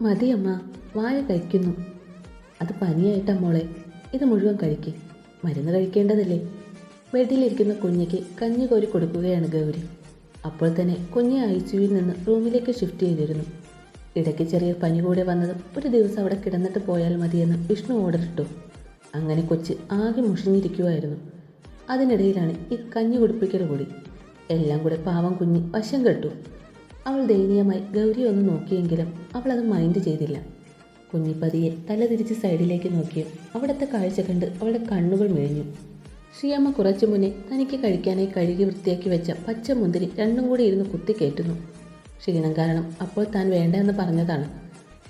മതിയമ്മ വായ കഴിക്കുന്നു. അത് പനിയായിട്ടാ മോളെ. ഇത് മുഴുവൻ കഴിക്കേ. മരുന്ന് കഴിക്കേണ്ടതല്ലേ? ബെഡിലിരിക്കുന്ന കുഞ്ഞിക്ക് കഞ്ഞി കോരി കൊടുക്കുകയാണ് ഗൗരി. അപ്പോൾ തന്നെ കുഞ്ഞെ ഐ സിയുവിൽ നിന്ന് റൂമിലേക്ക് ഷിഫ്റ്റ് ചെയ്തിരുന്നു. ഇടയ്ക്ക് ചെറിയ പനി കൂടെ വന്നതും ഒരു ദിവസം അവിടെ കിടന്നിട്ട് പോയാൽ മതിയെന്ന് വിഷ്ണു ഓർഡർ ഇട്ടു. അങ്ങനെ കൊച്ച് ആകെ മുഷിഞ്ഞിരിക്കുമായിരുന്നു അതിനിടയിലാണ് ഈ കഞ്ഞി കുടിപ്പിക്കൽ കൂടി. എല്ലാം കൂടെ പാവം കുഞ്ഞി വശം കെട്ടു. അവൾ ദയനീയമായി ഗൗരി ഒന്ന് നോക്കിയെങ്കിലും അവൾ അത് മൈൻഡ് ചെയ്തില്ല. കുഞ്ഞിപ്പതിയെ തല തിരിച്ച് സൈഡിലേക്ക് നോക്കിയും അവിടുത്തെ കാഴ്ച കണ്ട് അവളുടെ കണ്ണുകൾ മിഴിഞ്ഞു. ശ്രീയമ്മ കുറച്ചു മുന്നേ തനിക്ക് കഴിക്കാനായി കഴുകി വൃത്തിയാക്കി വെച്ച പച്ചമുന്തിരി രണ്ടും കൂടി ഇരുന്ന് കുത്തി കയറ്റുന്നു ക്ഷീണം കാരണം അപ്പോൾ താൻ വേണ്ട എന്ന് പറഞ്ഞതാണ്.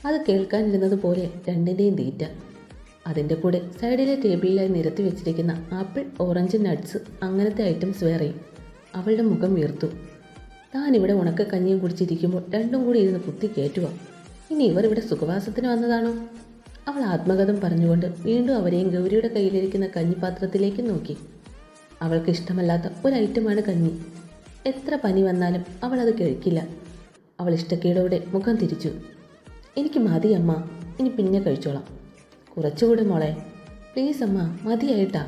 അത് കേൾക്കാനിരുന്നത് പോലെ രണ്ടിന്റെയും തീറ്റ. അതിന്റെ കൂടെ സൈഡിലെ ടേബിളിലായി നിരത്തി വെച്ചിരിക്കുന്ന ആപ്പിൾ ഓറഞ്ച് നട്ട്സ് അങ്ങനത്തെ ഐറ്റംസ് വേറെയും. അവളുടെ മുഖം വീർത്തു. താൻ ഇവിടെ ഉണക്ക കഞ്ഞിയും കുടിച്ചിരിക്കുമ്പോൾ രണ്ടും കൂടി ഇരുന്ന് കുത്തി കയറ്റുക ഇനി ഇവർ ഇവിടെ സുഖവാസത്തിന് വന്നതാണോ? അവൾ ആത്മകഥം പറഞ്ഞുകൊണ്ട് വീണ്ടും അവരെയും ഗൗരിയുടെ കയ്യിലിരിക്കുന്ന കഞ്ഞിപ്പാത്രത്തിലേക്ക് നോക്കി. അവൾക്ക് ഇഷ്ടമല്ലാത്ത ഒരു ഐറ്റമാണ് കഞ്ഞി. എത്ര പനി വന്നാലും അവൾ അത് കഴിക്കില്ല. അവൾ ഇഷ്ടക്കേടോടെ മുഖം തിരിച്ചു. എനിക്ക് മതി അമ്മ ഇനി പിന്നെ കഴിച്ചോളാം. കുറച്ചുകൂടെ മോളെ. പ്ലീസ് അമ്മ മതിയായിട്ടാ.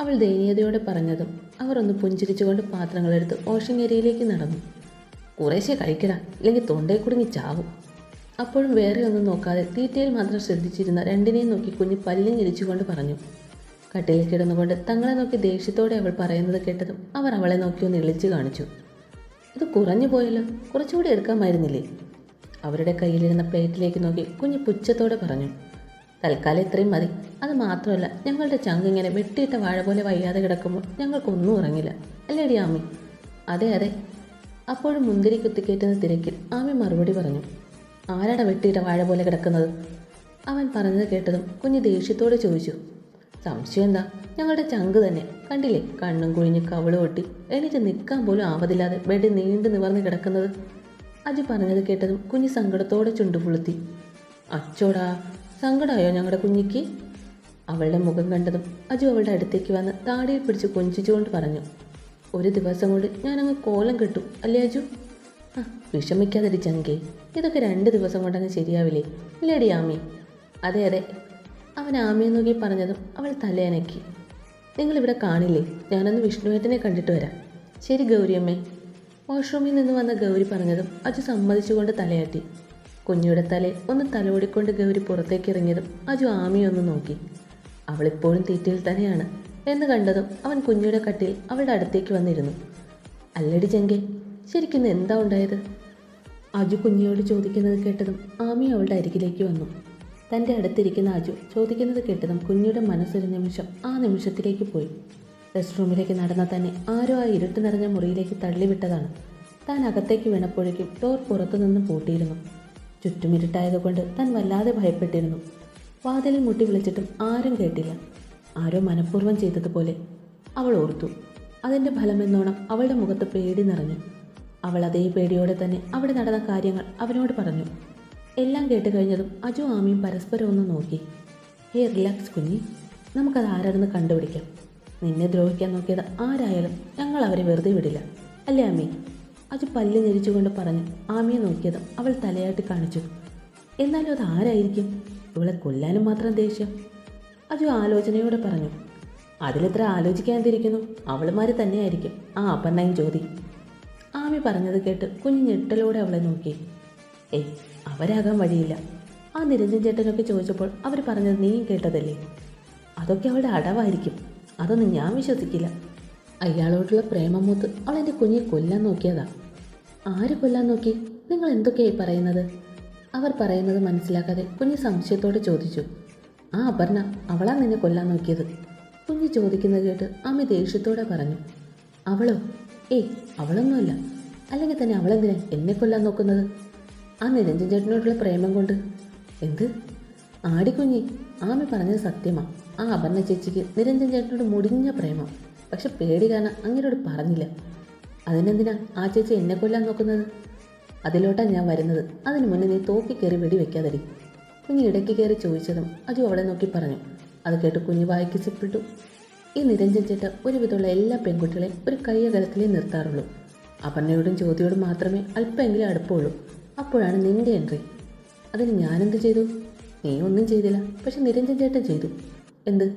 അവൾ ദയനീയതയോടെ പറഞ്ഞതും അവർ ഒന്ന് പുഞ്ചിരിച്ചുകൊണ്ട് പാത്രങ്ങളെടുത്ത് വാഷിംഗ് ഏരിയയിലേക്ക് നടന്നു. കുറേശ്ശെ കഴിക്കടാ ഇല്ലെങ്കിൽ തൊണ്ടയിൽ കുടുങ്ങി ചാവും. അപ്പോഴും വേറെ ഒന്നും നോക്കാതെ തീറ്റയിൽ മാത്രം ശ്രദ്ധിച്ചിരുന്ന രണ്ടിനെയും നോക്കി കുഞ്ഞ് പല്ലും ഞെരിച്ചുകൊണ്ട് പറഞ്ഞു. കട്ടിലിൽ കിടന്നുകൊണ്ട് തങ്ങളെ നോക്കി ദേഷ്യത്തോടെ അവൾ പറയുന്നത് കേട്ടതും അവർ അവളെ നോക്കി ഒന്ന് ഇളിച്ചു കാണിച്ചു. ഇത് കുറഞ്ഞു പോയല്ലോ കുറച്ചുകൂടി എടുക്കാമായിരുന്നില്ലേ അവരുടെ കയ്യിലിരുന്ന പ്ലേറ്റിലേക്ക് നോക്കി കുഞ്ഞ് പുച്ഛത്തോടെ പറഞ്ഞു. തൽക്കാലം ഇത്രയും മതി. അത് മാത്രമല്ല ഞങ്ങളുടെ ചങ്ക് ഇങ്ങനെ വെട്ടിയിട്ട വാഴ പോലെ വയ്യാതെ കിടക്കുമ്പോൾ ഞങ്ങൾക്കൊന്നും ഉറങ്ങില്ല. അല്ലേടി ആമി? അതെ അതെ. അപ്പോഴും മുന്തിരി കുത്തിക്കേറ്റുന്ന തിരക്കിൽ ആമി മറുപടി പറഞ്ഞു. ആരാടാ വെട്ടിയിട്ട വാഴ പോലെ കിടക്കുന്നത്? അവൻ പറഞ്ഞത് കേട്ടതും കുഞ്ഞ് ദേഷ്യത്തോടെ ചോദിച്ചു. സംശയം എന്താ? ഞങ്ങളുടെ ചങ്ക് തന്നെ. കണ്ടില്ലേ? കണ്ണും കുഴിഞ്ഞ് കവിൾ ഒട്ടി എണീറ്റ് നിൽക്കാൻ പോലും ആവതില്ലാതെ ബെഡ് നീണ്ടു നിവർന്ന് കിടക്കുന്നത്. അജു പറഞ്ഞത് കേട്ടതും കുഞ്ഞ് സങ്കടത്തോടെ ചുണ്ടുപുളുത്തി. അച്ചോടാ സങ്കടമായോ ഞങ്ങളുടെ കുഞ്ഞിക്ക്? അവളുടെ മുഖം കണ്ടതും അജു അവളുടെ അടുത്തേക്ക് വന്ന് താടിയിൽ പിടിച്ച് കൊഞ്ചിച്ചുകൊണ്ട് പറഞ്ഞു ഒരു ദിവസം കൊണ്ട് ഞാനങ്ങ് കോലം കെട്ടും അല്ലേ അജു? ആ വിഷമിക്കാതിരി ചങ്കേ ഇതൊക്കെ രണ്ട് ദിവസം കൊണ്ടങ്ങ് ശരിയാവില്ലേ ഇല്ലേടി ആമി? അതെ അതെ. അവൻ ആമിയെ നോക്കി പറഞ്ഞതും അവൾ തലയനക്കി. നിങ്ങളിവിടെ കാണില്ലേ ഞാനൊന്ന് വിഷ്ണുവേട്ടനെ കണ്ടിട്ട് വരാം. ശരി ഗൗരിയമ്മേ. വാഷ്റൂമിൽ നിന്ന് വന്ന ഗൗരി പറഞ്ഞതും അജു സമ്മതിച്ചുകൊണ്ട് തലയാട്ടി. കുഞ്ഞിയുടെ തലയിൽ ഒന്ന് തലോടിക്കൊണ്ട് ഗൗരി പുറത്തേക്ക് ഇറങ്ങിയതും അജു ആമിയൊന്ന് നോക്കി. അവളിപ്പോഴും തീറ്റയിൽ തന്നെയാണ് എന്ന് കണ്ടതും അവൻ കുഞ്ഞിയുടെ കട്ടിൽ അവളുടെ അടുത്തേക്ക് വന്നിരുന്നു. അല്ലടി ചെങ്കെ ശരിക്കും എന്താ ഉണ്ടായത്? അജു കുഞ്ഞിയോട് ചോദിക്കുന്നത് കേട്ടതും ആമി അവളുടെ അരികിലേക്ക് വന്നു. തന്റെ അടുത്തിരിക്കുന്ന അജു ചോദിക്കുന്നത് കേട്ടതും കുഞ്ഞിയുടെ മനസ്സൊരു നിമിഷം ആ നിമിഷത്തിലേക്ക് പോയി. റെസ്റ്റ് റൂമിലേക്ക് നടന്ന തന്നെ ആരോ ആ ഇരുട്ട് നിറഞ്ഞ മുറിയിലേക്ക് തള്ളിവിട്ടതാണ്. താൻ അകത്തേക്ക് വീണപ്പോഴേക്കും ഡോർ പുറത്തുനിന്ന് പൂട്ടിയിരുന്നു. ചുറ്റുമിരുട്ടായതുകൊണ്ട് താൻ വല്ലാതെ ഭയപ്പെട്ടിരുന്നു. വാതിലിൽ മുട്ടി വിളിച്ചിട്ടും ആരും കേട്ടില്ല. ആരോ മനഃപൂർവം ചെയ്തതുപോലെ അവൾ ഓർത്തു. അതിന്റെ ഫലമെന്നോണം അവളുടെ മുഖത്ത് പേടി നിറഞ്ഞു. അവൾ അതേ പേടിയോടെ തന്നെ അവിടെ നടന്ന കാര്യങ്ങൾ അവനോട് പറഞ്ഞു. എല്ലാം കേട്ട് കഴിഞ്ഞതും അജു ആമിയും പരസ്പരം ഒന്ന് നോക്കി. ഹേ റിലാക്സ് കുഞ്ഞി. നമുക്കത് ആരാണെന്ന് കണ്ടുപിടിക്കാം. നിന്നെ ദ്രോഹിക്കാൻ നോക്കിയത് ആരായാലും ഞങ്ങൾ അവരെ വെറുതെ വിടില്ല. അല്ലേ ആമി അജു പല്ല് ഞെരിച്ചുകൊണ്ട് പറഞ്ഞു ആമിയെ നോക്കിയത് അവൾ തലയാട്ടി കാണിച്ചു. എന്നാലും അത് ആരായിരിക്കും? ഇവളെ കൊല്ലാനും മാത്രം ദേഷ്യം. അജു ആലോചനയോടെ പറഞ്ഞു അതിലെത്ര ആലോചിക്കാതിരിക്കുന്നു അവളുമാർ തന്നെയായിരിക്കും. ആ അപ്പണ്ണയും ജ്യോതി. ആമി പറഞ്ഞത് കേട്ട് കുഞ്ഞു ഞെട്ടലോടെ അവളെ നോക്കി. ഏയ് അവരാകാൻ വഴിയില്ല. ആ നിരഞ്ജൻ ചേട്ടനൊക്കെ ചോദിച്ചപ്പോൾ അവർ പറഞ്ഞത് നീയും കേട്ടതല്ലേ? അതൊക്കെ അവളുടെ അടവായിരിക്കും. അതൊന്നും ഞാൻ വിശ്വസിക്കില്ല. അയാളോടുള്ള പ്രേമമൂത്ത് അവളെന്റെ കുഞ്ഞിനെ കൊല്ലാൻ നോക്കിയതാ. ആര് കൊല്ലാൻ നോക്കി? നിങ്ങൾ എന്തൊക്കെയായി പറയുന്നത്? അവർ പറയുന്നത് മനസ്സിലാക്കാതെ കുഞ്ഞ് സംശയത്തോടെ ചോദിച്ചു. ആ അപർണ അവളാ നിന്നെ കൊല്ലാൻ നോക്കിയത്? കുഞ്ഞ് ചോദിക്കുന്നത് കേട്ട് അമ്മ ദേഷ്യത്തോടെ പറഞ്ഞു. അവളോ? ഏയ് അവളൊന്നുമല്ല. അല്ലെങ്കിൽ തന്നെ അവളെന്തിനാ എന്നെ കൊല്ലാൻ നോക്കുന്നത്? ആ നിരഞ്ജൻ ചേട്ടനോടുള്ള പ്രേമം കൊണ്ട്. എന്ത്? ആടിക്കുഞ്ഞി ആമി പറഞ്ഞത് സത്യമാണ് ആ അപർണ ചേച്ചിക്ക് നിരഞ്ജൻ ചേട്ടനോട് മുടിഞ്ഞ പ്രേമം. പക്ഷെ പേടി കാരണം അങ്ങനോട് പറഞ്ഞില്ല. അതിനെന്തിനാ ആ ചേച്ചി എന്നെ കൊല്ലാൻ നോക്കുന്നത്? അതിലോട്ടാ ഞാൻ വരുന്നത്. അതിനു മുന്നേ നീ തോക്കി കയറി വെടി വെക്കാതടി. കുഞ്ഞ് ഇടയ്ക്ക് കയറി ചോദിച്ചതും അജു അവളെ നോക്കി പറഞ്ഞു. അത് കേട്ട് കുഞ്ഞി വായിക്ക് സിപ്പിട്ടു ഈ നിരഞ്ജൻ ചേട്ട ഒരുവിധമുള്ള എല്ലാ പെൺകുട്ടികളെയും ഒരു കയ്യകലത്തിലേ നിർത്താറുള്ളൂ. അപർണയോടും ജ്യോതിയോടും മാത്രമേ അല്പമെങ്കിലും അടുപ്പമുള്ളൂ അപ്പോഴാണ് നിന്റെ എൻട്രി. അതിന് ഞാനെന്ത് ചെയ്തു? നീ ഒന്നും ചെയ്തില്ല. പക്ഷെ നിരഞ്ജൻ ചേട്ടൻ ചെയ്തു. എന്ത്?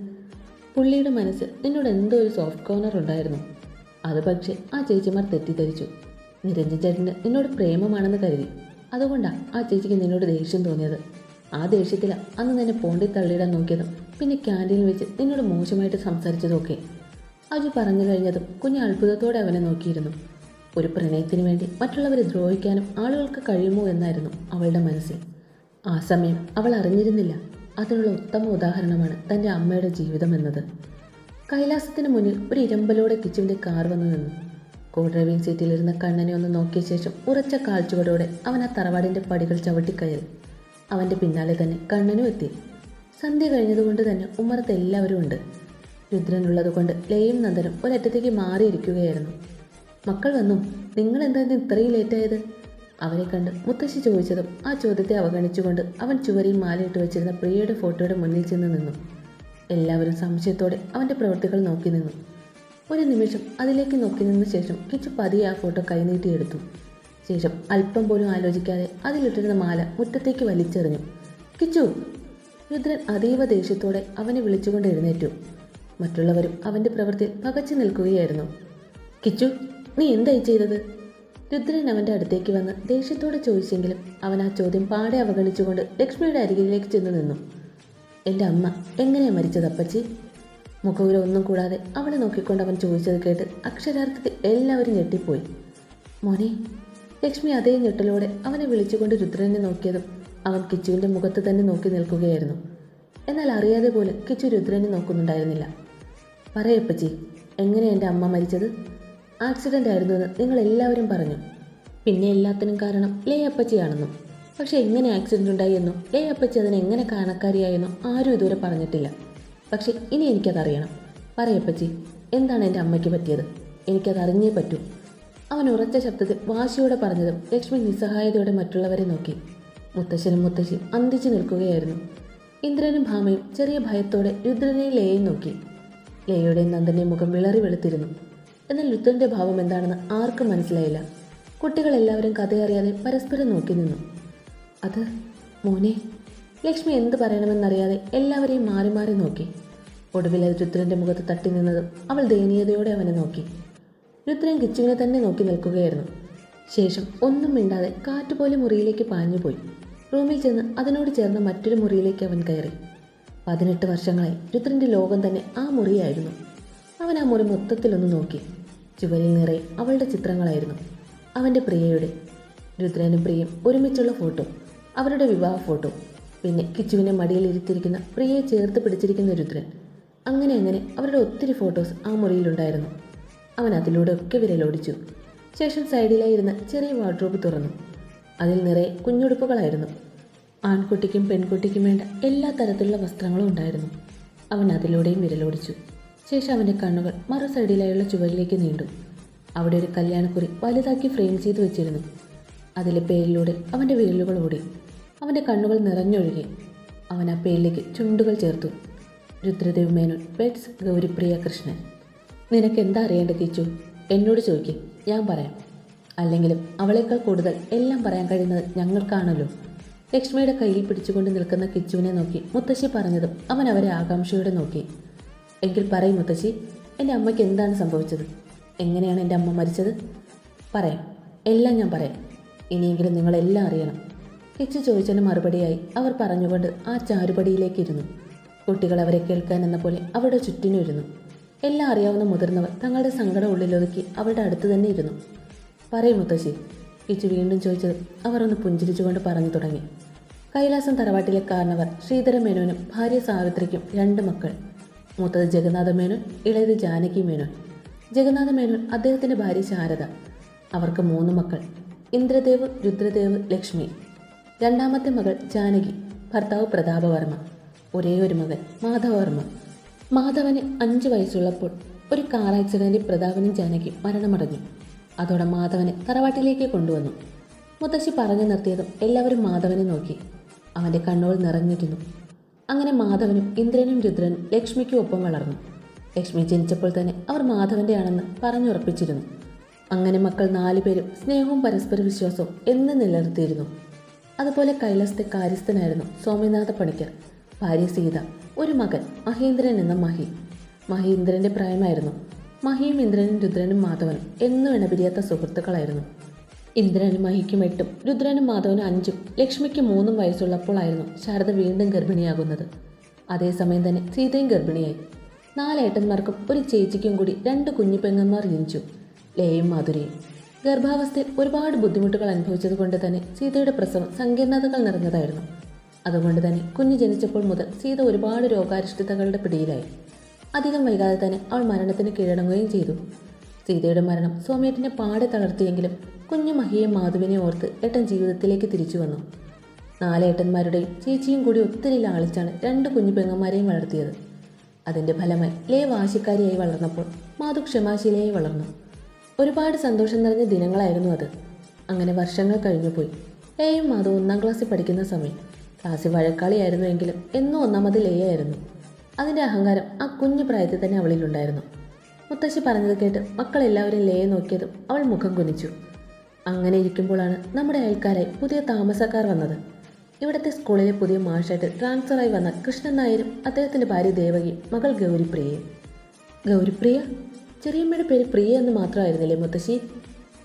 പുള്ളിയുടെ മനസ്സ് നിന്നോട് എന്തോ ഒരു സോഫ്റ്റ് കോർണർ ഉണ്ടായിരുന്നു. അത് പക്ഷേ ആ ചേച്ചിമാർ തെറ്റിദ്ധരിച്ചു. നിരഞ്ജൻ ചേട്ടന് നിന്നോട് പ്രേമമാണെന്ന് കരുതി. അതുകൊണ്ടാണ് ആ ചേച്ചിക്ക് നിന്നോട് ദേഷ്യം തോന്നിയത്. ആ ദേഷ്യത്തിലാണ് അന്ന് നിന്നെ പോണ്ടി തള്ളിയിടാൻ നോക്കിയതും പിന്നെ ക്യാന്റീനിൽ വെച്ച് നിന്നോട് മോശമായിട്ട് സംസാരിച്ചതൊക്കെ അജു പറഞ്ഞു കഴിഞ്ഞതും കുഞ്ഞ് അത്ഭുതത്തോടെ അവനെ നോക്കിയിരുന്നു. ഒരു പ്രണയത്തിന് വേണ്ടി മറ്റുള്ളവരെ ദ്രോഹിക്കാനും ആളുകൾക്ക് കഴിയുമോ എന്നായിരുന്നു അവളുടെ മനസ്സിൽ. ആ സമയം അവൾ അറിഞ്ഞിരുന്നില്ല. അതിനുള്ള ഉത്തമ ഉദാഹരണമാണ് തന്റെ അമ്മയുടെ ജീവിതം എന്നത്. കൈലാസത്തിന് മുന്നിൽ ഒരു ഇരമ്പലോടെ കിച്ചുവിന്റെ കാർ വന്നു നിന്നു. കോ ഡ്രൈവിംഗ് സീറ്റിലിരുന്ന കണ്ണനെ ഒന്ന് നോക്കിയ ശേഷം ഉറച്ച കാഴ്ചകളോടെ അവൻ ആ തറവാടിന്റെ പടികൾ ചവിട്ടിക്കയറി അവന്റെ പിന്നാലെ തന്നെ കണ്ണനും എത്തി. സന്ധ്യ കഴിഞ്ഞതുകൊണ്ട് തന്നെ ഉമ്മറത്ത് എല്ലാവരും ഉണ്ട്. രുദ്രനുള്ളത് കൊണ്ട് ലയും നന്ദനും ഒരറ്റത്തേക്ക് മാറിയിരിക്കുകയായിരുന്നു. മക്കൾ വന്നു നിങ്ങൾ എന്തായിരുന്നു ഇത്രയും ലേറ്റായത്? അവരെ കണ്ട് മുത്തശ്ശി ചോദിച്ചതും ആ ചോദ്യത്തെ അവഗണിച്ചുകൊണ്ട് അവൻ ചുവരിൽ മാലയിട്ട് വെച്ചിരുന്ന പ്രിയയുടെ ഫോട്ടോയുടെ മുന്നിൽ ചെന്ന് നിന്നു. എല്ലാവരും സംശയത്തോടെ അവന്റെ പ്രവൃത്തികൾ നോക്കി നിന്നു. ഒരു നിമിഷം അതിലേക്ക് നോക്കി നിന്ന ശേഷം കിച്ചു പതിയെ ആ ഫോട്ടോ കൈനീട്ടിയെടുത്തു. ശേഷം അല്പം പോലും ആലോചിക്കാതെ അതിലിട്ടിരുന്ന മാല മുറ്റത്തേക്ക് വലിച്ചെറിഞ്ഞു. കിച്ചു രുദ്രൻ അതീവ ദേഷ്യത്തോടെ അവനെ വിളിച്ചുകൊണ്ട് എഴുന്നേറ്റു. മറ്റുള്ളവരും അവന്റെ പ്രവൃത്തിയിൽ പകച്ചു നിൽക്കുകയായിരുന്നു. കിച്ചു നീ എന്തായി ചെയ്തത്? രുദ്രൻ അവന്റെ അടുത്തേക്ക് വന്ന് ദേഷ്യത്തോടെ ചോദിച്ചെങ്കിലും അവൻ ആ ചോദ്യം പാടെ അവഗണിച്ചുകൊണ്ട് ലക്ഷ്മിയുടെ അരികിലേക്ക് ചെന്ന് നിന്നു. എന്റെ അമ്മ എങ്ങനെയാ മരിച്ചത് അപ്പച്ചി? മുഖവുര ഒന്നും കൂടാതെ അവളെ നോക്കിക്കൊണ്ട് അവൻ ചോദിച്ചത് കേട്ട് അക്ഷരാർത്ഥത്തിൽ എല്ലാവരും ഞെട്ടിപ്പോയി. മോനെ ലക്ഷ്മി അതേ ഞെട്ടലോടെ അവനെ വിളിച്ചുകൊണ്ട് രുദ്രനെ നോക്കിയതും അവൻ കിച്ചുവിന്റെ മുഖത്ത് തന്നെ നോക്കി നിൽക്കുകയായിരുന്നു. എന്നാൽ അറിയാതെ പോലെ കിച്ചു രുദ്രനെ നോക്കുന്നുണ്ടായിരുന്നില്ല. പറയപ്പച്ചി എങ്ങനെ എന്റെ അമ്മ മരിച്ചത്? ആക്സിഡന്റ് ആയിരുന്നു എന്ന് നിങ്ങൾ എല്ലാവരും പറഞ്ഞു. പിന്നെ എല്ലാത്തിനും കാരണം ലേ അപ്പച്ചിയാണെന്നും. പക്ഷെ എങ്ങനെ ആക്സിഡന്റ് ഉണ്ടായിരുന്നോ ഏ അപ്പച്ചി അതിന് എങ്ങനെ കാരണക്കാരിയായെന്നോ ആരും ഇതുവരെ പറഞ്ഞിട്ടില്ല. പക്ഷേ ഇനി എനിക്കതറിയണം. പറയപ്പച്ചി എന്താണ് എന്റെ അമ്മയ്ക്ക് പറ്റിയത്? എനിക്കത് അറിഞ്ഞേ പറ്റൂ. അവൻ ഉറച്ച ശബ്ദത്തിൽ വാശിയോടെ പറഞ്ഞതും ലക്ഷ്മി നിസ്സഹായതയോടെ മറ്റുള്ളവരെ നോക്കി. മുത്തശ്ശനും മുത്തശ്ശിയും അന്തിച്ചു നിൽക്കുകയായിരുന്നു. ഇന്ദ്രനും ഭാമയും ചെറിയ ഭയത്തോടെ രുദ്രനെയും ലേയും നോക്കി. ലേയുടെയും നന്ദന്റെയും മുഖം വിളറി വെളുത്തിരുന്നു. എന്നാൽ രുദ്രന്റെ ഭാവം എന്താണെന്ന് ആർക്കും മനസ്സിലായില്ല. കുട്ടികളെല്ലാവരും കഥയറിയാതെ പരസ്പരം നോക്കി നിന്നു. അത് മോനെ ലക്ഷ്മി എന്ത് പറയണമെന്നറിയാതെ എല്ലാവരെയും മാറി മാറി നോക്കി. ഒടുവിൽ അത് രുദ്രന്റെ മുഖത്ത് തട്ടി നിന്നതും അവൾ ദയനീയതയോടെ അവനെ നോക്കി. രുദ്രൻ കിച്ചുവിനെ തന്നെ നോക്കി നിൽക്കുകയായിരുന്നു. ശേഷം ഒന്നും മിണ്ടാതെ കാറ്റുപോലെ മുറിയിലേക്ക് പാഞ്ഞുപോയി റൂമിൽ ചെന്ന് അതിനോട് ചേർന്ന മറ്റൊരു മുറിയിലേക്ക് അവൻ കയറി. പതിനെട്ട് വർഷങ്ങളായി രുദ്രന്റെ ലോകം തന്നെ ആ മുറിയായിരുന്നു. അവൻ ആ മുറി മൊത്തത്തിലൊന്ന് നോക്കി. ചുവരിൽ നിറയെ അവളുടെ ചിത്രങ്ങളായിരുന്നു. അവന്റെ പ്രിയയുടെ രുദ്രനും പ്രിയം ഒരുമിച്ചുള്ള ഫോട്ടോ. അവരുടെ വിവാഹ ഫോട്ടോ പിന്നെ കിച്ചുവിനെ മടിയിൽ ഇരുത്തിയിരിക്കുന്ന പ്രിയയെ ചേർത്ത് പിടിച്ചിരിക്കുന്ന രുദ്രൻ. അങ്ങനെ അങ്ങനെ അവരുടെ ഒത്തിരി ഫോട്ടോസ് ആ മുറിയിലുണ്ടായിരുന്നു. അവൻ അതിലൂടെ ഒക്കെ വിരലോടിച്ചു. ശേഷം സൈഡിലായിരുന്ന ചെറിയ വാർഡ്രോബ് തുറന്നു. അതിൽ നിറയെ കുഞ്ഞുടുപ്പുകളായിരുന്നു. ആൺകുട്ടിക്കും പെൺകുട്ടിക്കും വേണ്ട എല്ലാ തരത്തിലുള്ള വസ്ത്രങ്ങളും ഉണ്ടായിരുന്നു. അവൻ അതിലൂടെയും വിരലോടിച്ചു. ശേഷം അവന്റെ കണ്ണുകൾ മറു സൈഡിലായുള്ള ചുവരിലേക്ക് നീണ്ടു. അവിടെ ഒരു കല്യാണക്കുറി വലുതാക്കി ഫ്രെയിം ചെയ്തു വെച്ചിരുന്നു. അതിലെ പേരിലൂടെ അവന്റെ വിരലുകൾ ഓടി. അവന്റെ കണ്ണുകൾ നിറഞ്ഞൊഴുകി. അവൻ ആ പേരിലേക്ക് ചുണ്ടുകൾ ചേർത്തു. രുദ്രദേവ് മേനോൻ പെറ്റ്സ് ഗൗരിപ്രിയ കൃഷ്ണൻ. നിനക്ക് എന്താ അറിയേണ്ടത് കിച്ചു എന്നോട് ചോദിക്കും. ഞാൻ പറയാം. അല്ലെങ്കിലും അവളേക്കാൾ കൂടുതൽ എല്ലാം പറയാൻ കഴിയുന്നത് ഞങ്ങൾക്കാണല്ലോ. ലക്ഷ്മിയുടെ കയ്യിൽ പിടിച്ചുകൊണ്ട് നിൽക്കുന്ന കിച്ചുവിനെ നോക്കി മുത്തശ്ശി പറഞ്ഞതും അവൻ അവരെ ആകാംക്ഷയോടെ നോക്കി. എങ്കിൽ പറയും മുത്തശ്ശി എന്റെ അമ്മയ്ക്ക് എന്താണ് സംഭവിച്ചത്? എങ്ങനെയാണ് എന്റെ അമ്മ മരിച്ചത്? പറയാം. എല്ലാം ഞാൻ പറയാം. ഇനിയെങ്കിലും നിങ്ങളെല്ലാം അറിയണം. കിച്ചു ചോദിച്ചതിന് മറുപടിയായി അവർ പറഞ്ഞുകൊണ്ട് ആ ചാരുപടിയിലേക്ക് ഇരുന്നു കുട്ടികൾ അവരെ കേൾക്കാൻ എന്ന പോലെ അവരുടെ ചുറ്റിനും ഇരുന്നു. എല്ലാം അറിയാവുന്ന മുതിർന്നവർ തങ്ങളുടെ സങ്കടം ഉള്ളിലൊതുക്കി അവരുടെ അടുത്ത് തന്നെ ഇരുന്നു. പറയും മുത്തശ്ശി കിച്ചു വീണ്ടും ചോദിച്ചത് അവർ ഒന്ന് പുഞ്ചിരിച്ചുകൊണ്ട് പറഞ്ഞു തുടങ്ങി. കൈലാസം തറവാട്ടിലെ കാരണവർ ശ്രീധര മേനോനും ഭാര്യ സാവിത്രിക്കും രണ്ട് മക്കൾ. മൂത്തത് ജഗന്നാഥ മേനോൻ ഇളയത് ജാനകി മേനോൻ. ജഗന്നാഥ മേനോൻ അദ്ദേഹത്തിന്റെ ഭാര്യ ശാരദ. അവർക്ക് മൂന്ന് മക്കൾ. ഇന്ദ്രദേവ് രുദ്രദേവ് ലക്ഷ്മി. രണ്ടാമത്തെ മകൾ ജാനകി ഭർത്താവ് പ്രതാപവർമ്മ ഒരേ ഒരു മകൻ മാധവവർമ്മ. മാധവന് അഞ്ച് വയസ്സുള്ളപ്പോൾ ഒരു കാർ ആക്സിഡന്റിൽ പ്രതാപനും ജാനകി മരണമടഞ്ഞു. അതോടെ മാധവനെ തറവാട്ടിലേക്ക് കൊണ്ടുവന്നു. മുത്തശ്ശി പറഞ്ഞു നിർത്തിയതും എല്ലാവരും മാധവനെ നോക്കി. അവന്റെ കണ്ണുകൾ നിറഞ്ഞിരുന്നു. അങ്ങനെ മാധവനും ഇന്ദ്രനും രുദ്രനും ലക്ഷ്മിക്കും ഒപ്പം വളർന്നു. ലക്ഷ്മി ജനിച്ചപ്പോൾ തന്നെ അവർ മാധവന്റെ ആണെന്ന് പറഞ്ഞുറപ്പിച്ചിരുന്നു. അങ്ങനെ മക്കൾ നാലുപേരും സ്നേഹവും പരസ്പര വിശ്വാസവും എന്നും നിലനിർത്തിയിരുന്നു. അതുപോലെ കൈലാസത്തെ കാര്യസ്ഥനായിരുന്നു സ്വാമിനാഥ പണിക്കർ. ഭാര്യ സീത ഒരു മകൻ മഹേന്ദ്രൻ എന്ന മഹി. മഹേന്ദ്രന്റെ പ്രായമായിരുന്നു. മഹിയും ഇന്ദ്രനും രുദ്രനും മാധവനും എന്നും ഇണപിരിയാത്ത സുഹൃത്തുക്കളായിരുന്നു. ഇന്ദ്രനും മഹിക്കും എട്ടും രുദ്രനും മാധവനും അഞ്ചും ലക്ഷ്മിക്ക് മൂന്നും വയസ്സുള്ളപ്പോഴായിരുന്നു ശാരദ വീണ്ടും ഗർഭിണിയാകുന്നത്. അതേസമയം തന്നെ സീതയും ഗർഭിണിയായി. നാലേട്ടന്മാർക്കും ഒരു ചേച്ചിക്കും കൂടി രണ്ട് കുഞ്ഞു പെങ്ങന്മാർ ജനിച്ചു ലയയും മാധുരിയും. ഗർഭാവസ്ഥയിൽ ഒരുപാട് ബുദ്ധിമുട്ടുകൾ അനുഭവിച്ചതുകൊണ്ട് തന്നെ സീതയുടെ പ്രസവം സങ്കീർണതകൾ നിറഞ്ഞതായിരുന്നു. അതുകൊണ്ട് തന്നെ കുഞ്ഞ് ജനിച്ചപ്പോൾ മുതൽ സീത ഒരുപാട് രോഗാരിഷ്ടിതകളുടെ പിടിയിലായി. അധികം വൈകാതെ തന്നെ അവൾ മരണത്തിന് കീഴടങ്ങുകയും ചെയ്തു. സീതയുടെ മരണം സോമ്യത്തിനെ പാടെ തളർത്തിയെങ്കിലും കുഞ്ഞു മഹിയെ മാധുവിനെ ഓർത്ത് ഏട്ടൻ ജീവിതത്തിലേക്ക് തിരിച്ചു വന്നു. നാലേട്ടന്മാരുടെയും ചേച്ചിയും കൂടി ഒത്തിരി ലാളിച്ചാണ് രണ്ട് കുഞ്ഞു പെങ്ങന്മാരെയും വളർത്തിയത്. അതിന്റെ ഫലമായി ലേ വാശിക്കാരിയായി വളർന്നപ്പോൾ മാധു ക്ഷമാശീലയായി വളർന്നു. ഒരുപാട് സന്തോഷം നിറഞ്ഞ ദിനങ്ങളായിരുന്നു അത്. അങ്ങനെ വർഷങ്ങൾ കഴിഞ്ഞുപോയി ലേയും അത് ഒന്നാം ക്ലാസ്സിൽ പഠിക്കുന്ന സമയം. ക്ലാസ്സിൽ വഴക്കാളിയായിരുന്നു എങ്കിലും എന്നും ഒന്നാമത് ലേയായിരുന്നു. അതിന്റെ അഹങ്കാരം ആ കുഞ്ഞു പ്രായത്തിൽ തന്നെ അവളിലുണ്ടായിരുന്നു മുത്തശ്ശി പറഞ്ഞത് കേട്ട് മക്കളെല്ലാവരും ലേയെ നോക്കിയതും അവൾ മുഖം കുനിച്ചു. അങ്ങനെ ഇരിക്കുമ്പോഴാണ് നമ്മുടെ അയൽക്കാരായി പുതിയ താമസക്കാർ വന്നത്. ഇവിടുത്തെ സ്കൂളിലെ പുതിയ മാഷായിട്ട് ട്രാൻസ്ഫറായി വന്ന കൃഷ്ണൻ നായരും അദ്ദേഹത്തിന്റെ ഭാര്യ ദേവകിയും മകൾ ഗൗരിപ്രിയയും. ഗൗരിപ്രിയ? ചെറിയമ്മയുടെ പേര് പ്രിയ എന്ന് മാത്രമായിരുന്നില്ലേ മുത്തശ്ശി?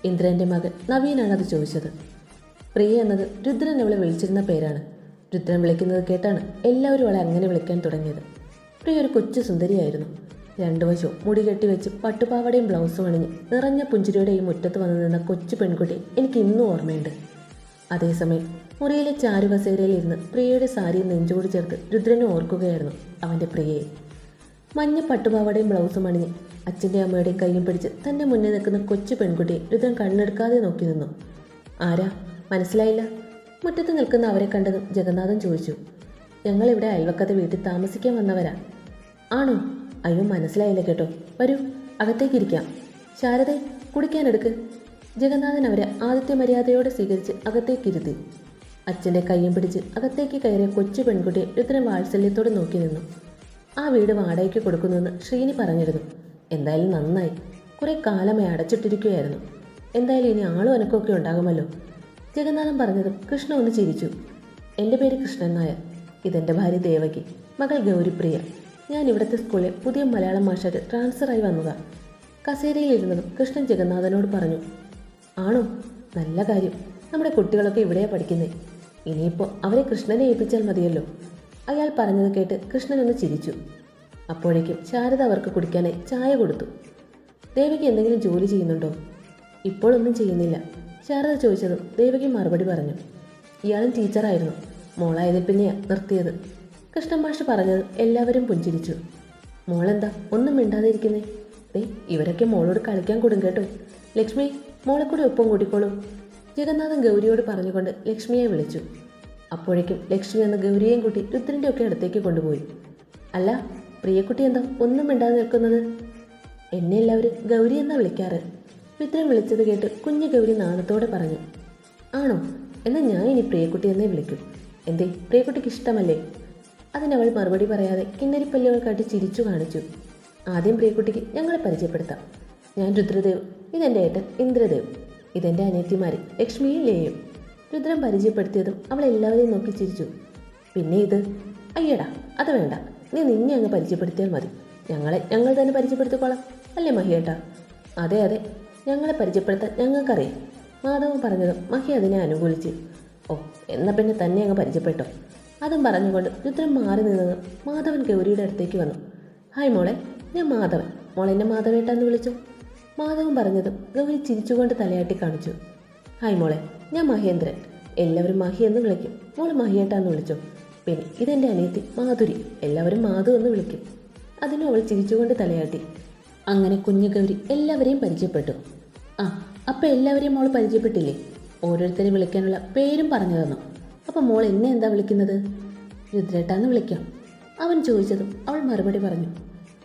ഇന്ദ്രന്റെ മകൻ നവീനാണ് അത് ചോദിച്ചത്. പ്രിയ എന്നത് രുദ്രൻ അവളെ വിളിച്ചിരുന്ന പേരാണ്. രുദ്രൻ വിളിക്കുന്നത് കേട്ടാണ് എല്ലാവരും അവളെ അങ്ങനെ വിളിക്കാൻ തുടങ്ങിയത്. പ്രിയ ഒരു കൊച്ചു സുന്ദരിയായിരുന്നു. രണ്ടു വശവും മുടി കെട്ടിവെച്ച് പട്ടുപാവടയും ബ്ലൗസും അണിഞ്ഞ് നിറഞ്ഞ പുഞ്ചിരിയുടെ ഈ മുറ്റത്ത് വന്നു നിന്ന കൊച്ചു പെൺകുട്ടി എനിക്ക് ഇന്നും ഓർമ്മയുണ്ട്. അതേസമയം മുറിയിലെ ചാരുവസേരയിൽ ഇരുന്ന് പ്രിയയുടെ സാരി നെഞ്ചോട് ചേർത്ത് രുദ്രനെ ഓർക്കുകയായിരുന്നു അവന്റെ പ്രിയയെ. മഞ്ഞ പട്ടുപാവടയും ബ്ലൗസും അണിഞ്ഞ് അച്ഛന്റെ അമ്മയുടെയും കൈയും പിടിച്ച് തന്റെ മുന്നിൽ നിൽക്കുന്ന കൊച്ചു പെൺകുട്ടി രുദ്രൻ കണ്ണെടുക്കാതെ നോക്കി നിന്നു. ആരാ? മനസ്സിലായില്ല. മുറ്റത്ത് നിൽക്കുന്ന അവരെ കണ്ടതും ജഗന്നാഥൻ ചോദിച്ചു ഞങ്ങളിവിടെ അയൽവക്കത്തെ വീട്ടിൽ താമസിക്കാൻ വന്നവരാ. ആണോ? അയ്യോ മനസ്സിലായില്ല കേട്ടോ. വരൂ അകത്തേക്ക് അകത്തേക്കിരിക്കാം ശാരദേ കുടിക്കാനെടുക്ക് ജഗന്നാഥൻ അവരെ ആദ്യത്തെ മര്യാദയോടെ സ്വീകരിച്ച് അകത്തേക്കിരുത്തി അച്ഛന്റെ കയ്യും പിടിച്ച് അകത്തേക്ക് കയറിയ കൊച്ചു പെൺകുട്ടിയെ രുദ്രൻ വാത്സല്യത്തോടെ നോക്കി നിന്നു. ആ വീട് വാടകയ്ക്ക് കൊടുക്കുന്നുവെന്ന് ശ്രീനി പറഞ്ഞിരുന്നു. എന്തായാലും നന്നായി. കുറെ കാലമായി അടച്ചിട്ടിരിക്കുകയായിരുന്നു. എന്തായാലും ഇനി ആളും അനക്കമൊക്കെ ഉണ്ടാകുമല്ലോ. ജഗന്നാഥൻ പറഞ്ഞതും കൃഷ്ണ ഒന്ന് ചിരിച്ചു. എന്റെ പേര് കൃഷ്ണൻ നായർ. ഇതെന്റെ ഭാര്യ ദേവകി. മകൾ ഗൗരിപ്രിയ. ഞാൻ ഇവിടുത്തെ സ്കൂളിൽ പുതിയ മലയാളം മാഷായിട്ട് ട്രാൻസ്ഫറായി വന്നതാ. കസേരയിലിരുന്നതും കൃഷ്ണൻ ജഗന്നാഥനോട് പറഞ്ഞു ആണോ? നല്ല കാര്യം. നമ്മുടെ കുട്ടികളൊക്കെ ഇവിടെയാണ് പഠിക്കുന്നത് ഇനിയിപ്പോൾ അവരെ കൃഷ്ണനെ ഏൽപ്പിച്ചാൽ മതിയല്ലോ. അയാൾ പറഞ്ഞത് കേട്ട് കൃഷ്ണൻ ഒന്ന് ചിരിച്ചു. അപ്പോഴേക്കും ശാരദ അവർക്ക് കുടിക്കാനായി ചായ കൊടുത്തു. ദേവിക്ക് എന്തെങ്കിലും ജോലി ചെയ്യുന്നുണ്ടോ? ഇപ്പോഴൊന്നും ചെയ്യുന്നില്ല. ശാരദ ചോദിച്ചതും ദേവകി മറുപടി പറഞ്ഞു. ഇയാളും ടീച്ചറായിരുന്നു മോളായതിൽ പിന്നെയാ നിർത്തിയത്. കൃഷ്ണൻ മാഷ് പറഞ്ഞത് എല്ലാവരും പുഞ്ചിരിച്ചു. മോളെന്താ ഒന്നും മിണ്ടാതിരിക്കുന്നേ ദേ ഇവരൊക്കെ മോളോട് കളിക്കാൻ കൊടും കേട്ടോ. ലക്ഷ്മി മോളെ കൂടെ ഒപ്പം കൂട്ടിക്കോളൂ. ജഗന്നാഥൻ ഗൗരിയോട് പറഞ്ഞുകൊണ്ട് ലക്ഷ്മിയെ വിളിച്ചു. അപ്പോഴേക്കും ലക്ഷ്മി എന്ന ഗൗരിയെയും കുട്ടി രുദ്രന്റെ ഒക്കെ അടുത്തേക്ക് കൊണ്ടുപോയി. അല്ല പ്രിയക്കുട്ടി എന്താ ഒന്നും മിണ്ടാതെ നിൽക്കുന്നത്? എന്നെ എല്ലാവരും ഗൗരി എന്നാ വിളിക്കാറ്? മിത്രൻ വിളിച്ചത് കേട്ട് കുഞ്ഞു ഗൗരി നാണത്തോടെ പറഞ്ഞു ആണോ? എന്നാൽ ഞാൻ ഇനി പ്രിയക്കുട്ടി എന്നേ വിളിക്കും. എന്തേ പ്രിയക്കുട്ടിക്ക് ഇഷ്ടമല്ലേ? അതിനവൾ മറുപടി പറയാതെ കിന്നരിപ്പല്ലുകൾ കാട്ടി ചിരിച്ചു കാണിച്ചു. ആദ്യം പ്രിയക്കുട്ടിക്ക് ഞങ്ങളെ പരിചയപ്പെടുത്താം. ഞാൻ രുദ്രദേവ് ഇതെന്റെ ഏട്ടൻ ഇന്ദ്രദേവ്. ഇതെന്റെ അനിയത്തിമാർ ലക്ഷ്മിയും ലേയും. രുദ്രൻ പരിചയപ്പെടുത്തിയതും അവൾ എല്ലാവരെയും നോക്കി ചിരിച്ചു. പിന്നെ ഇത്? അയ്യടാ അത് വേണ്ട. നീ നിന്നെ അങ്ങ് പരിചയപ്പെടുത്തിയാൽ മതി. ഞങ്ങളെ ഞങ്ങൾ തന്നെ പരിചയപ്പെടുത്തിക്കോളാം. അല്ലേ മഹിയേട്ടാ? അതെ അതെ. ഞങ്ങളെ പരിചയപ്പെടുത്താൻ ഞങ്ങൾക്കറിയാം മാധവൻ പറഞ്ഞതും മഹി അതിനെ അനുകൂലിച്ച്. ഓ എന്നാ പിന്നെ തന്നെ അങ്ങ് പരിചയപ്പെട്ടോ? അതും പറഞ്ഞുകൊണ്ട് രുദ്രൻ മാറി നിന്നത് മാധവൻ ഗൗരിയുടെ അടുത്തേക്ക് വന്നു. ഹായ് മോളെ ഞാൻ മാധവൻ. മോളെ എന്നെ മാധവേട്ടാന്ന് വിളിച്ചു? മാധവൻ പറഞ്ഞതും ഗൗരി ചിരിച്ചുകൊണ്ട് തലയാട്ടി കാണിച്ചു. ഹായ് മോളെ ഞാൻ മഹേന്ദ്രൻ. എല്ലാവരും മഹി എന്ന് വിളിക്കും. മോൾ മഹിയേട്ടാന്ന് വിളിച്ചു. പിന്നെ ഇതെന്റെ അനിയത്തി മാധുരി. എല്ലാവരും മാധു എന്ന് വിളിക്കും. അതിനും അവൾ ചിരിച്ചുകൊണ്ട് തലയാട്ടി. അങ്ങനെ കുഞ്ഞു ഗൗരി എല്ലാവരെയും പരിചയപ്പെട്ടു. ആ അപ്പം എല്ലാവരെയും മോൾ പരിചയപ്പെട്ടില്ലേ? ഓരോരുത്തരെ വിളിക്കാനുള്ള പേരും പറഞ്ഞു തന്നു. അപ്പം മോൾ എന്നെ എന്താ വിളിക്കുന്നത്? രുദ്രേട്ടാന്ന് വിളിക്കാം. അവൻ ചോദിച്ചതും അവൾ മറുപടി പറഞ്ഞു.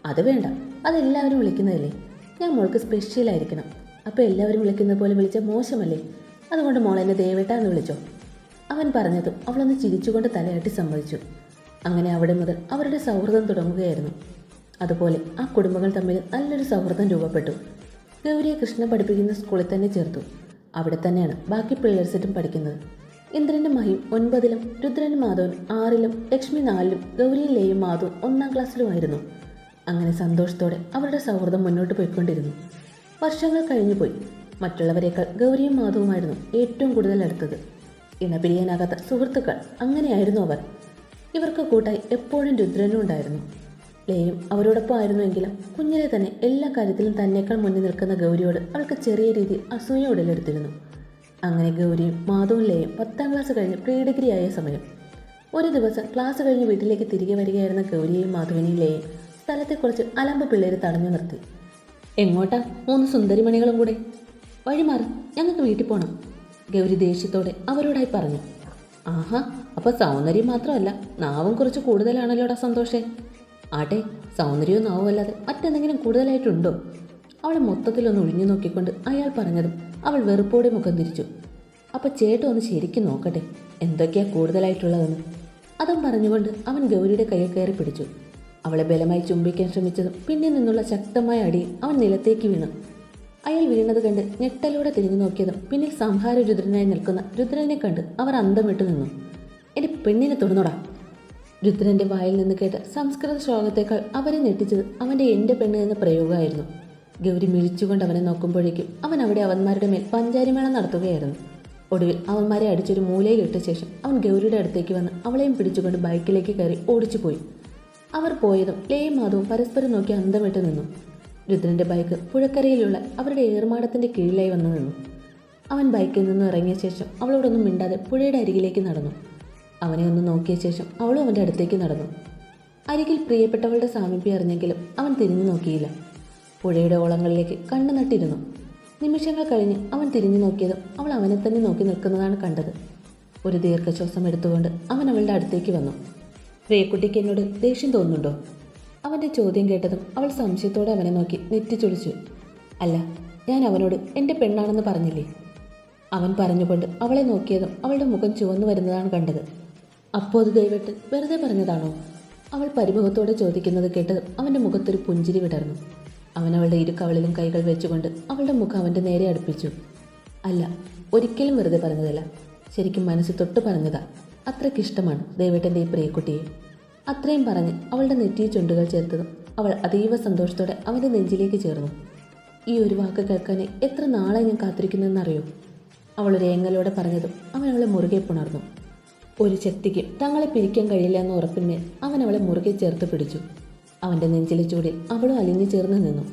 അത് വേണ്ട അതെല്ലാവരും വിളിക്കുന്നതല്ലേ? ഞാൻ മോൾക്ക് സ്പെഷ്യലായിരിക്കണം അപ്പോൾ എല്ലാവരും വിളിക്കുന്ന പോലെ വിളിച്ച മോശമല്ലേ? അതുകൊണ്ട് മോൾ എന്നെ ദേവേട്ടാന്ന് വിളിച്ചോ. അവൻ പറഞ്ഞതും അവളൊന്ന് ചിരിച്ചുകൊണ്ട് തലയാട്ടി സമ്മതിച്ചു. അങ്ങനെ അവിടെ മുതൽ അവരുടെ സൗഹൃദം തുടങ്ങുകയായിരുന്നു. അതുപോലെ ആ കുടുംബങ്ങൾ തമ്മിൽ നല്ലൊരു സൗഹൃദം രൂപപ്പെട്ടു. ഗൗരിയെ കൃഷ്ണ പഠിപ്പിക്കുന്ന സ്കൂളിൽ തന്നെ ചേർത്തു. അവിടെ തന്നെയാണ് ബാക്കി പിള്ളേഴ്സിറ്റും പഠിക്കുന്നത്. ഇന്ദ്രന്റെ മഹിം ഒൻപതിലും രുദ്രനും മാധവൻ ആറിലും ലക്ഷ്മി നാലിലും ഗൗരിയിലെയും മാധവും ഒന്നാം ക്ലാസ്സിലുമായിരുന്നു. അങ്ങനെ സന്തോഷത്തോടെ അവരുടെ സൗഹൃദം മുന്നോട്ട് പോയിക്കൊണ്ടിരുന്നു. വർഷങ്ങൾ കഴിഞ്ഞുപോയി. മറ്റുള്ളവരെക്കാൾ ഗൗരിയും മാധവുമായിരുന്നു ഏറ്റവും കൂടുതൽ അടുത്തത്. ഇണപിരിയാനാകാത്ത സുഹൃത്തുക്കൾ അങ്ങനെയായിരുന്നു അവർ. ഇവർക്ക് കൂട്ടായി എപ്പോഴും രുദ്രനും ഉണ്ടായിരുന്നു. ലയും അവരോടൊപ്പം ആയിരുന്നുവെങ്കിലും കുഞ്ഞിലെ തന്നെ എല്ലാ കാര്യത്തിലും തന്നെക്കാൾ മുന്നിൽ നിൽക്കുന്ന ഗൗരിയോട് അവൾക്ക് ചെറിയ രീതിയിൽ അസൂയ ഉടലെടുത്തിരുന്നു. അങ്ങനെ ഗൗരിയും മാധവും ലയും പത്താം ക്ലാസ് കഴിഞ്ഞ് പ്രീ ഡിഗ്രി ആയ സമയം. ഒരു ദിവസം ക്ലാസ് കഴിഞ്ഞ് വീട്ടിലേക്ക് തിരികെ വരികയായിരുന്ന ഗൗരിയെയും മാധവിനെയും ലയും സ്ഥലത്തെക്കുറിച്ച് അലമ്പ് പിള്ളേർ തടഞ്ഞു നിർത്തി. എങ്ങോട്ടാ മൂന്ന് സുന്ദരിമണികളും കൂടെ? വഴിമാറി ഞങ്ങൾക്ക് വീട്ടിൽ പോകണം ഗൗരി ദേഷ്യത്തോടെ അവരോടായി പറഞ്ഞു. ആഹാ അപ്പൊ സൗന്ദര്യം മാത്രമല്ല നാവും കുറച്ച് കൂടുതലാണല്ലോടാ സന്തോഷേ. ആട്ടെ സൗന്ദര്യവും നാവും അല്ലാതെ മറ്റെന്തെങ്കിലും കൂടുതലായിട്ടുണ്ടോ? അവളെ മൊത്തത്തിലൊന്ന് ഒഴിഞ്ഞു നോക്കിക്കൊണ്ട് അയാൾ പറഞ്ഞതും അവൾ വെറുപ്പോടെ മുഖം തിരിച്ചു. അപ്പൊ ചേട്ടൻ ഒന്ന് ശരിക്കും നോക്കട്ടെ എന്തൊക്കെയാ കൂടുതലായിട്ടുള്ളതെന്ന്. അതും പറഞ്ഞുകൊണ്ട് അവൻ ഗൗരിയുടെ കയ്യിൽ കയറി പിടിച്ചു. അവളെ ബലമായി ചുംബിക്കാൻ ശ്രമിച്ചതും പിന്നിൽ നിന്നുള്ള ശക്തമായ അടി അവൻ നിലത്തേക്ക് വീണു. അയാൾ വീണത് കണ്ട് ഞെട്ടലോടെ തിരിഞ്ഞു നോക്കിയതും പിന്നിൽ സംഹാര രുദ്രനായി നിൽക്കുന്ന രുദ്രനെ കണ്ട് അവർ അന്തം വിട്ടു നിന്നു. എന്റെ പെണ്ണിനെ തൊടുന്നോടാ. രുദ്രന്റെ വായിൽ നിന്ന് കേട്ട സംസ്കൃത ശ്ലോകത്തേക്കാൾ അവരെ ഞെട്ടിച്ചത് അവന്റെ എന്റെ പെണ്ണ് എന്ന പ്രയോഗമായിരുന്നു. ഗൗരി മിഴിച്ചുകൊണ്ട് അവനെ നോക്കുമ്പോഴേക്കും അവൻ അവിടെ അവന്മാരുടെ മേൽ പഞ്ചാരിമേളം നടത്തുകയായിരുന്നു. ഒടുവിൽ അവന്മാരെ അടിച്ചൊരു മൂലയിൽ ഇട്ട ശേഷം അവൻ ഗൗരിയുടെ അടുത്തേക്ക് വന്ന് അവളെയും പിടിച്ചുകൊണ്ട് ബൈക്കിലേക്ക് കയറി ഓടിച്ചു പോയി അവർ പോയതും ലയും മാധവും പരസ്പരം നോക്കി അന്തമിട്ട് നിന്നു. രുദ്രന്റെ ബൈക്ക് പുഴക്കരയിലുള്ള അവരുടെ ഏർമാടത്തിന്റെ കീഴിലായി വന്നു നിന്നു. അവൻ ബൈക്കിൽ നിന്ന് ഇറങ്ങിയ ശേഷം അവളോടൊന്നും മിണ്ടാതെ പുഴയുടെ അരികിലേക്ക് നടന്നു. അവനെ ഒന്ന് നോക്കിയ ശേഷം അവളും അവന്റെ അടുത്തേക്ക് നടന്നു. അരികിൽ പ്രിയപ്പെട്ടവളുടെ സാമീപ്യം അറിഞ്ഞെങ്കിലും അവൻ തിരിഞ്ഞു നോക്കിയില്ല. പുഴയുടെ ഓളങ്ങളിലേക്ക് കണ്ണു നട്ടിരുന്നു. നിമിഷങ്ങൾ കഴിഞ്ഞ് അവൻ തിരിഞ്ഞു നോക്കിയതും അവൾ അവനെ തന്നെ നോക്കി നിൽക്കുന്നതാണ് കണ്ടത്. ഒരു ദീർഘശ്വാസം എടുത്തുകൊണ്ട് അവൻ അവളുടെ അടുത്തേക്ക് വന്നു. പ്രിയക്കുട്ടിക്ക് എന്നോട് ദേഷ്യം തോന്നുന്നുണ്ടോ? അവന്റെ ചോദ്യം കേട്ടതും അവൾ സംശയത്തോടെ അവനെ നോക്കി നെറ്റിച്ചൊളിച്ചു. അല്ല ഞാൻ അവനോട് എന്റെ പെണ്ണാണെന്ന് പറഞ്ഞില്ലേ? അവൻ പറഞ്ഞുകൊണ്ട് അവളെ നോക്കിയതും അവളുടെ മുഖം ചുവന്നു വരുന്നതാണ് കണ്ടത്. അപ്പോൾ അത് ദൈവട്ട് വെറുതെ പറഞ്ഞതാണോ? അവൾ പരിമുഖത്തോടെ ചോദിക്കുന്നത് കേട്ടതും അവന്റെ മുഖത്തൊരു പുഞ്ചിരി വിടർന്നു. അവൻ അവളുടെ ഇരു കവളിലും കൈകൾ വെച്ചുകൊണ്ട് അവളുടെ മുഖം അവന്റെ നേരെ അടുപ്പിച്ചു. അല്ല ഒരിക്കലും വെറുതെ പറഞ്ഞതല്ല. ശരിക്കും മനസ്സ് തൊട്ട് പറഞ്ഞതാ. അത്രയ്ക്കിഷ്ടമാണ് ദേവേട്ടന്റെ ഈ പ്രിയക്കുട്ടിയെ. അത്രയും പറഞ്ഞ് അവളുടെ നെറ്റിയ ചുണ്ടുകൾ ചേർത്തതും അവൾ അതീവ സന്തോഷത്തോടെ അവന്റെ നെഞ്ചിലേക്ക് ചേർന്നു. ഈ ഒരു വാക്ക് കേൾക്കാൻ എത്ര നാളെ ഞാൻ അവൾ ഒരു ഏങ്ങലോടെ പറഞ്ഞതും അവൻ അവളെ മുറുകെ പുണർന്നു. ഒരു ശക്തിക്ക് തങ്ങളെ പിരിക്കാൻ കഴിയില്ല എന്ന ഉറപ്പിന്മേൽ അവൻ അവളെ മുറുകെ ചേർത്ത് പിടിച്ചു. അവന്റെ നെഞ്ചിലെ ചൂടിൽ അവളും അലിഞ്ഞു ചേർന്ന് നിന്നു.